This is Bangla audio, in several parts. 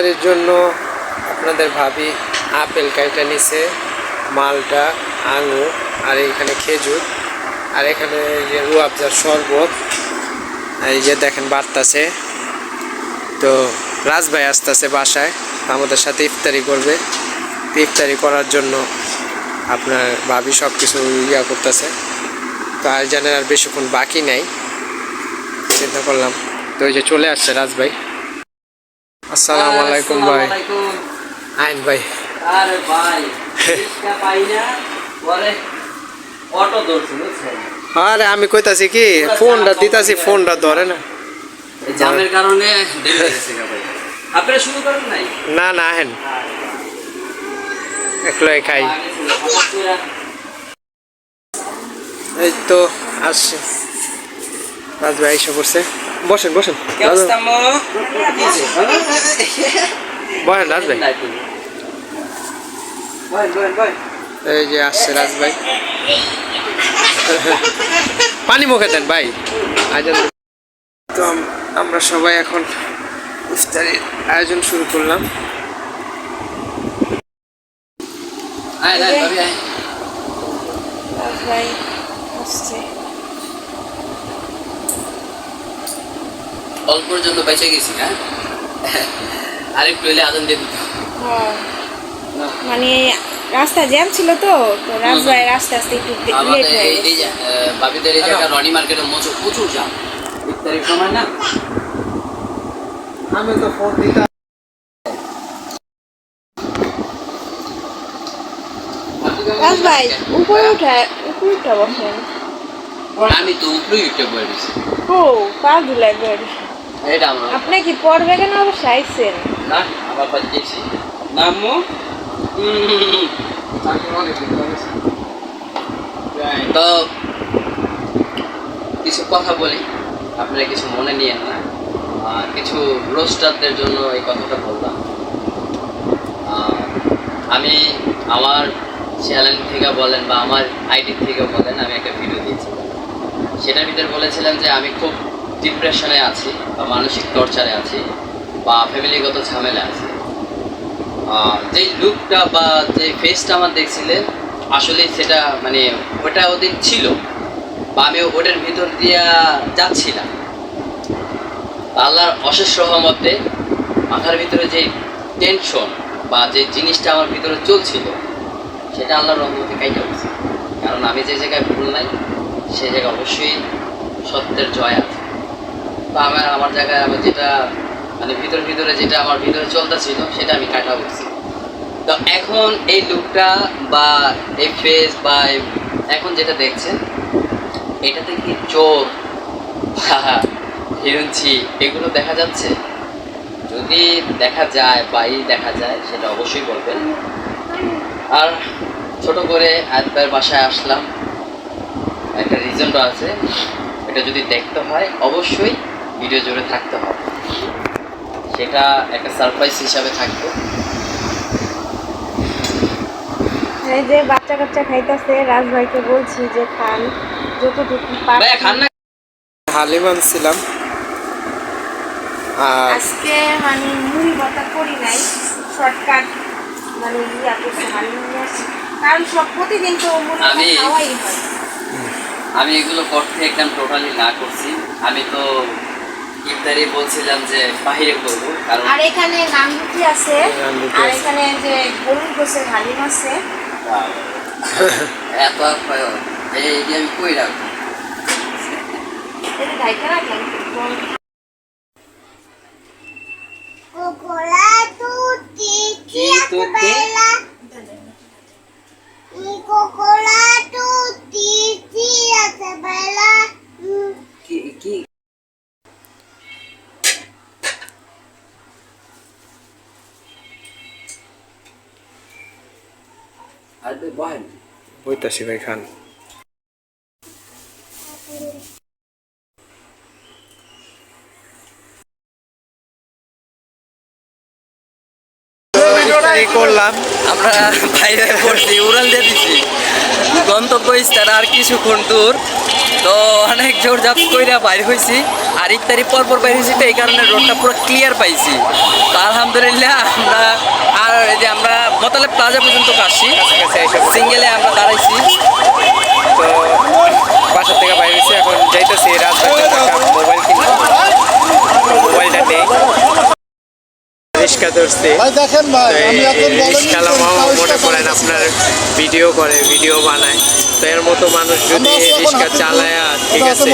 ইফতারির জন্য আপনাদের ভাবি আপেল কাইটা নিছে, মালটা, আঙুর, আর এখানে খেজুর, আর এখানে যে রুয়াবজার শরবত, এই যে দেখেন বাড়তাছে। তো রাজ ভাই আসতেছে বাসায়, আমাদের সাথে ইফতারি করবে। ইফতারি করার জন্য আপনার ভাবি সব কিছু ইয়া করতেছে। তো আয়োজনের আর বেশিক্ষণ বাকি নাই। চিন্তা করলাম। তো ওই যে চলে আসছে রাজ ভাই। আসসালামু আলাইকুম ভাই। আইন ভাই। আরে ভাই রিক্সা পাই না পরে অটো ধরছি বুঝছেন? আরে আমি কইতাছি কি ফোনটা দিতাছি ফোনটা ধরে না। এই জামের কারণে দেরি ভাই। আপনারা শুরু করেন নাই? না না আহেন। একলাই খাই। এই তো আসছে। রাজ ভাই এসে পড়ছে। বসেন বসেন। ¿Qué রাজ- বসেন রাজ ভাই। এই যে আসছে রাজ ভাই। পানি মুখে দেন ভাই। তো আমরা সবাই এখন ইফতারির আয়োজন শুরু করলাম। আয়, আয়, ভাবি, আয়। ভাই আসছে অল্পর জন্য বেঁচে গেছি হ্যাঁ? আর একটু এলে আদান দিয়ে দিত। মানে রাস্তা জ্যাম ছিল তো তো রাজ ভাই আস্তে একটু লেট হয়ে গেছে। বাবিদের এই জায়গা রনি মার্কেটের প্রচুর ইফতারির সময় না? আমি তো ফোন দিতাম রাজ ভাই উপরে উঠা উপরে উঠা বসেন। আমি তো উপরেই উঠে বয়ে ও পা এটা আমার আপনি কি পড়বে কেন অবশ্য আইসেন না আবার বাজিয়েছি নামো? তো কিছু কথা বলি। আপনারা কিছু মনে নিয়েন না। কিছু রোস্টারদের জন্য এই কথাটা বললাম। আমি আমার চ্যানেল থেকে বলেন বা আমার আইডি থেকে বলেন আমি একটা ভিডিও দিয়েছিলাম। সেটার ভিতরে বলেছিলাম যে আমি খুব ডিপ্রেশনে আছি, বা মানসিক টর্চারে আছি, বা ফ্যামিলিগত ঝামেলা আছি। যেই লুকটা বা যে ফেসটা আমার দেখছিলেন আসলে সেটা মানে ওটা ওদিন ছিল, বা আমি ওটার ভিতর দিয়া যাচ্ছিলাম। আল্লাহর অশেষ রহমতে মাথার ভিতরে যে টেনশন বা যে জিনিসটা আমার ভিতরে চলছিল, সেটা আল্লাহর রহমতে কাইটা উঠছে কারণ আমি যে জায়গায় ভুল নাই সেই জায়গায় অবশ্যই সত্যের জয় আছে। তো আমার আমার জায়গায় আমার যেটা মানে ভিতর, ভিতরে যেটা আমার ভিতরে চলতেছিল, সেটা আমি কাটা উঠছি তো এখন এই লুকটা বা এই ফেস বা এখন যেটা দেখছেন, এটাতে কি চোর বা হিরুঞ্চি এগুলো দেখা যাচ্ছে? যদি দেখা যায় বা দেখা যায়, সেটা অবশ্যই বলবেন। আর ছোট করে আজকের বাসায় আসলাম। একটা রিজনটা আছে, এটা যদি দেখতে হয়, অবশ্যই ভিডিও জুড়ে থাকতে হবে। সেটা একটা সারপ্রাইজ হিসাবে থাকবে। এই যে বাচ্চা কাচ্চা খাইতেছে রাজ ভাইকে বলছি যে খান যতটুকু পারেন ভাইয়া খান না? হালিম আনছিলাম আজকে মানে মুড়ি বাতা করি নাই শর্টকাট মানে ইয়া করছে হালিম কারণ সব প্রতিদিন তো মুড়ি খাওয়াই হয়। আমি এগুলো করতে একদম টোটালি না করছি। আমি তো ইফতারি বলছিলাম যে বাহিরে করব কারণ আর এখানে নান আছে আর এখানে যে গরুর গোসের হালিম আছে। এত আপ্যায় এই এটি আমি কই রাখব? এটা ঢাইকা রাখলাম কি? বইতাছি ভাই খান। করলাম। আমরা বাইরে পড়ছি উড়াল দিয়ে দিছি গন্তব্য স্থান আর কিছুক্ষণ দূর। তো অনেক জোর জাপ কইরা বাইর হয়েছি আর ইফতারি পর পর বাইর হয়েছি তো এই কারণে রোডটা পুরো ক্লিয়ার পাইছি। তো আলহামদুলিল্লাহ আমরা মতালে প্লাজা পর্যন্ত আসছি। কাছাকাছি সিঙ্গেলে আমরা দাঁড়াইছি। তো বাসা থেকে বাইরে হয়েছি এখন যাইতেছি রাজবাড়িতে টাকা মোবাইল কিনবো। মোবাইলটা নেই। রিক্সা ধরছি। ভাই দেখেন ভাই আমি এখন বলেনি রিক্সালা মামা মনে করেন আপনার ভিডিও করে ভিডিও বানায়। তো এর মতো মানুষ যদি রিক্সা। চালায় ঠিক আছে।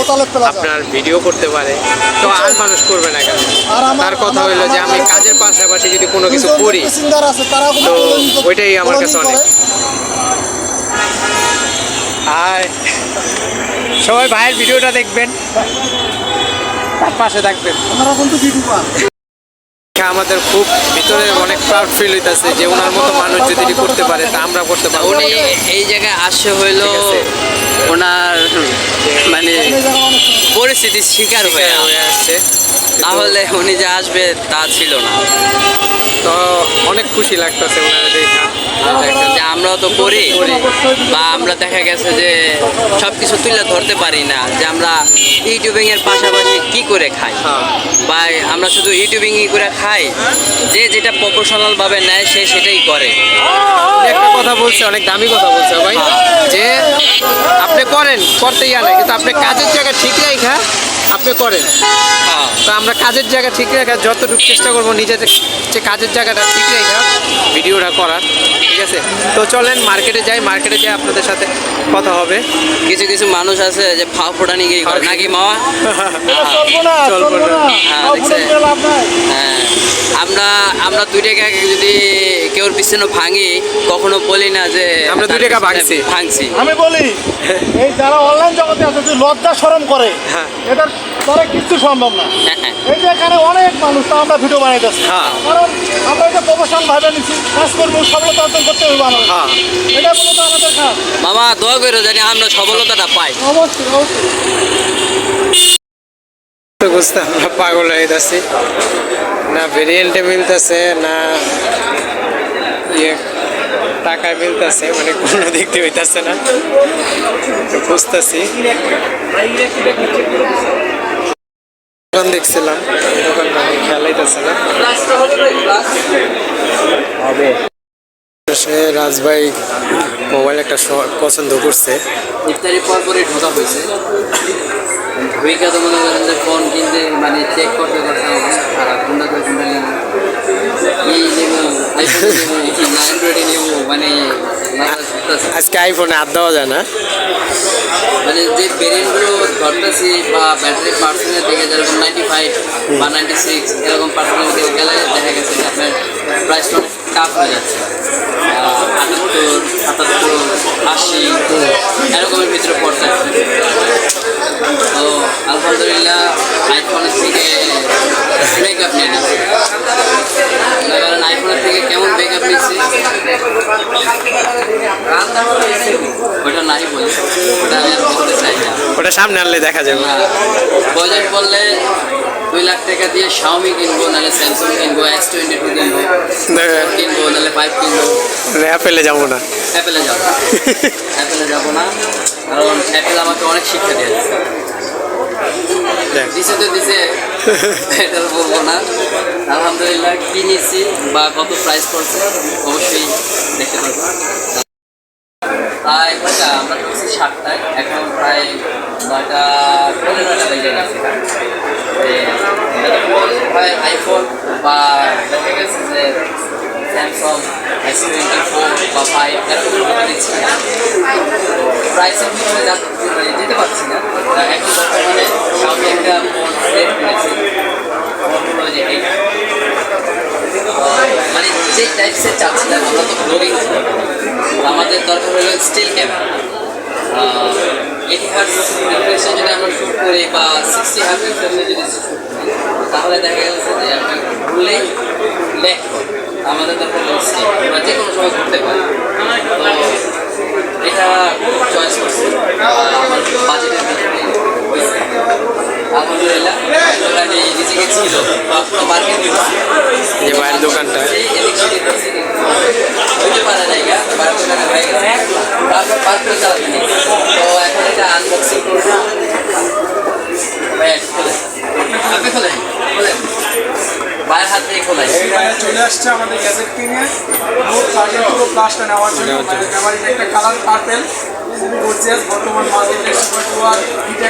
আপনার ভিডিও করতে পারে। তো আর মানুষ করবে না কেন? তার কথা হইল যে আমি কাজের পাশাপাশি যদি কোনো কিছু করি প্যাসেঞ্জার আছে তারা তো ওইটাই আমার কাছে অনেক। আর সবাই ভাইয়ের ভিডিওটা দেখবেন। তার পাশে থাকবেন। আমরা কিন্তু ভিডিও আমাদের খুব ভিতরে অনেক প্রাউড ফিল হইতেছে যে ওনার মতো মানুষ যদি করতে পারে তা আমরা করতে পারব। উনি এই জায়গায় আসে হইল। ওনার মানে পরিস্থিতির শিকার হয়ে হয়ে আসছে তাহলে উনি যে আসবে তা ছিল না। তো অনেক খুশি লাগতেছে ওনারা দেখা যে আমরাও তো করি বা আমরা দেখা গেছে যে সব কিছু তুলে ধরতে পারি না যে আমরা ইউটিউবিং এর পাশাপাশি কি করে খাই? হ্যাঁ। বা আমরা শুধু ইউটিউবিং করে খাই যে যেটা প্রফেশনাল ভাবে নেয় সে সেটাই করে। একটা কথা বলছে অনেক দামি কথা বলছে ভাই যে আপনি করেন করতে ইয়া না কিন্তু আপনি কাজের জায়গা ঠিক রাখা আপনি করেন। হ্যাঁ। তো আমরা কাজের জায়গা ঠিক রাখা যতটুকু চেষ্টা করব নিজেদের যে কাজের জায়গাটা ঠিক রাখা ভিডিওটা করার ঠিক আছে? তো চলেন মার্কেটে যাই মার্কেটে যাই আপনাদের সাথে কথা হবে। কিছু কিছু মানুষ আছে যে ফাও ফোটানি গিয়ে করে নাকি মামা? চলবো না চলবো হ্যাঁ, হ্যাঁ, আমরা আমরা দুই টাকা যদি কেউর পিছনে ভাঙি কখনো বলি না যে আমরা দুই টাকা ভাঙছি। ভাঙছি। আমি বলি এই যারা অনলাইন জগতে আছে লজ্জা শরম করে হ্যাঁ। এটার দ্বারা কিচ্ছু সম্ভব না। হ্যাঁ, হ্যাঁ। এই যে এখানে অনেক মানুষ তা আমরা ভিডিও বানাইতেছি। হ্যাঁ। কারণ আমরা এটা প্রফেশন ভাবে নিচ্ছি কাজ করব সফলতা অর্জন করতে হবে হ্যাঁ। এটা মূলত আমাদের কাজ। মামা দোয়া করে জানি আমরা সফলতাটা পাই। অবশ্যই অবশ্যই। বুঝতে আমরা পাগল হয়ে যাচ্ছি। না ভেরিয়েন্টে মিলতেছে না ইয়ে টাকায় মিলতেছে মানে কোনো দিক দিয়ে হইতেছে না। তো বুঝতেছি। দোকান দেখছিলাম দোকান খেলাইতেছে না। সে রাজভাই মোবাইল একটা পছন্দ করছে। ইফতারি পর পরে ঢোকা হয়েছে। ঢুইকা তো মনে করেন যে ফোন কিনতে মানে চেক করতে করতে খারাপ কোনটা কোনটা এই নেব অ্যান্ড্রয়েডে নেব মানে আজকে আইফোনে হাত দেওয়া যায় না? মানে যে ভেরিয়েন্টগুলো ধরতেছি বা ব্যাটারি পার্সেন্টের দিকে যেরকম নাইনটি ফাইভ বা নাইনটি সিক্স এরকম পার্সেন্টের দিকে গেলে দেখা গেছে যে আপনার প্রাইসটা অনেক টাফ হয়ে যাচ্ছে। আটাত্তর সাতাত্তর আশি এরকমের ভিতরে পড়তে তো আলহামদুলিল্লাহ আইফোনের থেকে ব্রেকআপ নিয়ে নিচ্ছি। নিচ্ছি নাই বলি ওটা আমি আর বলতে চাই না ওটা সামনে আনলে দেখা যাবে। বাজেট বললে দুই লাখ টাকা দিয়ে শাওমি কিনবো নাহলে স্যামসাং কিনবো এক্স টোয়েন্টি টু কিনবো কিনবো নাহলে ফাইভ কিনবো। অ্যাপেলে যাব না। অ্যাপেলে যাব অ্যাপেলে যাব না কারণ অ্যাপেল আমাকে অনেক শিক্ষা দিয়েছে। দিছে তো দিছে এটা বলব না। আলহামদুলিল্লাহ, কি নিয়েছি বা কত প্রাইস পড়ছে, অবশ্যই দেখতে পারব। তাই কয়টা? আমরা ঢুকছি সাতটায় এখন প্রায় নয়টা পনেরো নয়টা বেজে গেছে। প্রায় আইফোন বা দেখা গেছে যে স্যামসং এস টোয়েন্টি ফোর বা ফাইভ এরকম ঢুকে দিচ্ছি। প্রাইসের ভিতরে যেতে পারছি না। এখন বর্তমানে শাওমি একটা ফোন সেট কিনেছি। যে টাইপসের চাচ্ছিলাম আমরা তো ব্লগিং আমাদের দরকার হলো স্টিল ক্যামেরা এইটি হার্স রিফ্রেশে যদি আমরা শ্যুট করি বা সিক্সটি হার্স রিফ্রেশে যদি তাহলে দেখা গেছে যে আমরা ঘুরলেই লেখ আমাদের দরকার হলো স্টিল আমরা যে কোনো সময় ঘুরতে পারি। এটা চয়েস করছি। বাজেটের ভিতরে আলহামদুলিল্লাহ নিজেকে ছিল বা পুরো মার্কেট যে ভাইয়ের দোকানটা বারবার পাঁচ করে চালাবি তো এখন এটা আনবক্সিং করব। আপনি খোলেন খোলেন। বাইরের হাত থেকে চলে আসছে আমাদের একটা কালার পার্পেল খুবই বর্তমান মার্কেটে সুপার টুয়ার এটা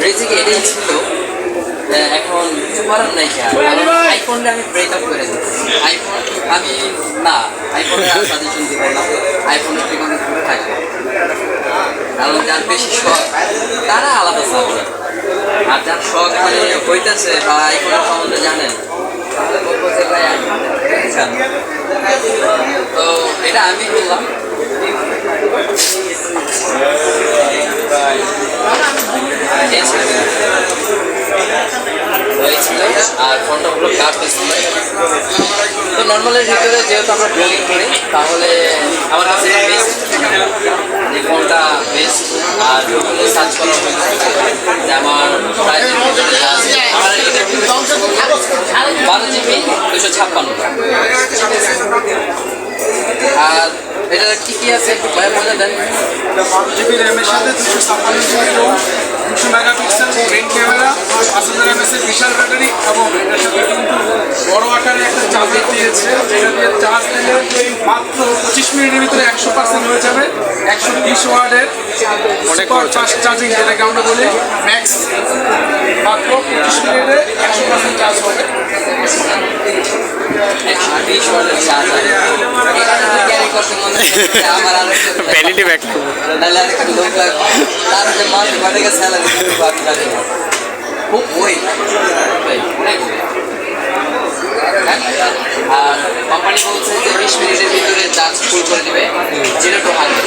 বেসিক এটাই ছিল এখন কিছু করার নাই কারণ আইফোনটা আমি ব্রেকআপ করে দিচ্ছি আইফোন আমি না আইফোনের আর সাজেশন দিব না। আইফোনের থেকে আমি দূরে থাকব। কারণ যার বেশি শখ তারা আলাদা সাবজেক্ট আর যার শখ মানে হইতেছে বা আইফোনের সম্বন্ধে জানেন তাহলে বলব যে ভাই আইফোন তো এটা আমি বললাম। এই ছিল। তো এই ছিল। আর ফোনটা পুরো কাঠ ছিল তো নর্মালের ভিতরে যেহেতু আমরা ব্লগিং করি তাহলে আমার কাছে যে ফোনটা বেস্ট আর গুগলে সার্চ করা যে আমার প্রাইজের ভিতরে যা আছে বারো জিবি দুশো ছাপ্পান্ন আর এটা কি কি আছে একটু ভয় দেন বারো জিবি র্যামের সাথে দুশো ছাপ্পান্ন দুশো মেগাপিক্সেল মেন ক্যামেরা পাঁচ হাজার এমএসের বিশাল ব্যাটারি এবং এটার সাথে কিন্তু বড় আকারে একটা চার্জার দিয়েছে যেটা দিয়ে চার্জ দিলে মাত্র পঁচিশ মিনিটের ভিতরে একশো পার্সেন্ট হয়ে যাবে, একশো বিশ ওয়ার্ডের অনেক ফাস্ট চার্জিং। যেটাকে আমরা বলি ম্যাক্স মাত্র পঁচিশ মিনিটে একশো পার্সেন্ট চার্জ হবে। মনে ভ্যানিটি ব্যাগ খুব ওই অনেক আর কোম্পানি বলছে যে বিশ মিনিটের ভিতরে চার্জ ফুল করে দেবে। জিরো টু হান্ড্রেড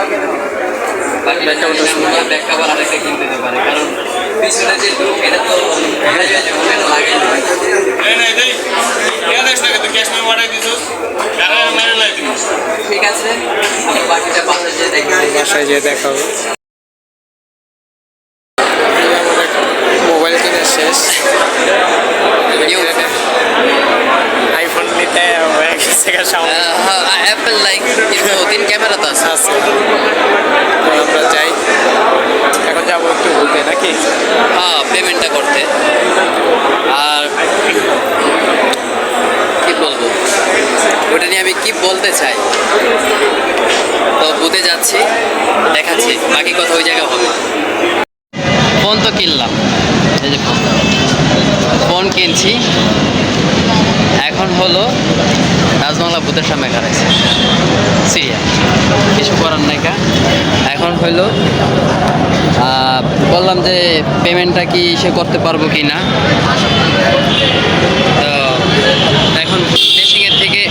ভিজে বাইরে দিলাম আজকে করে কেস বাকি ব্যাক কভার আরেকটা কিনতে দিতে পারে কারণ পিছনে যে লুক এটা তো লাগে ঠিক আছে আমি বাকিটা বাসায় যেয়ে দেখি বাসায় যেয়ে দেখা হবে। মোবাইল কিনে শেষ। আইফোন নিতে হয়ে গেছে অ্যাপেল লাইক কিন্তু তিন ক্যামেরা তো আছে আছে তো আমরা যাই এখন যাব একটু ঘুরতে নাকি? হ্যাঁ পেমেন্টটা করতে। আর কি বলব? ওটা নিয়ে আমি কি বলতে চাই? তো বুঝতে যাচ্ছি, দেখাচ্ছি, বাকি কথা ওই জায়গায় হবে। ফোন তো কিনলাম। ফোন কিনছি। এখন হলো রাজবাংলা বুথের সামনে খারাইছে। সিরিয়া। কিছু করার নাই কা। এখন হইল বললাম যে পেমেন্টটা কি সে করতে পারব কি না? তো এখন ডেসিংয়ের থেকে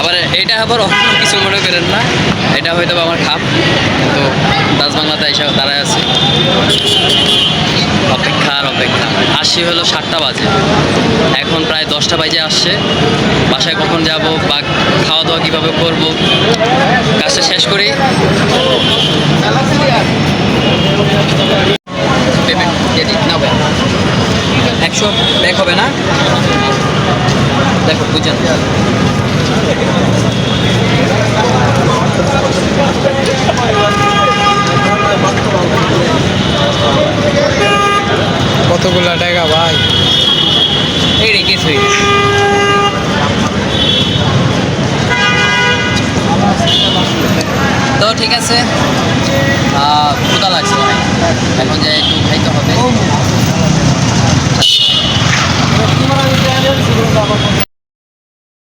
আবার এটা আবার অন্য কিছু মনে করেন না। এটা হয়তো আমার খাপ, কিন্তু রাজবাংলাতে এসে দাঁড়ায় আছে। অপেক্ষা আর অপেক্ষা। আসি হলো সাতটা বাজে। এখন প্রায় দশটা বাজে আসছে। বাসায় কখন যাব, বা খাওয়া দাওয়া কীভাবে করব, কাজটা শেষ করি। একশো ব্যাক হবে না? দেখো বুঝেন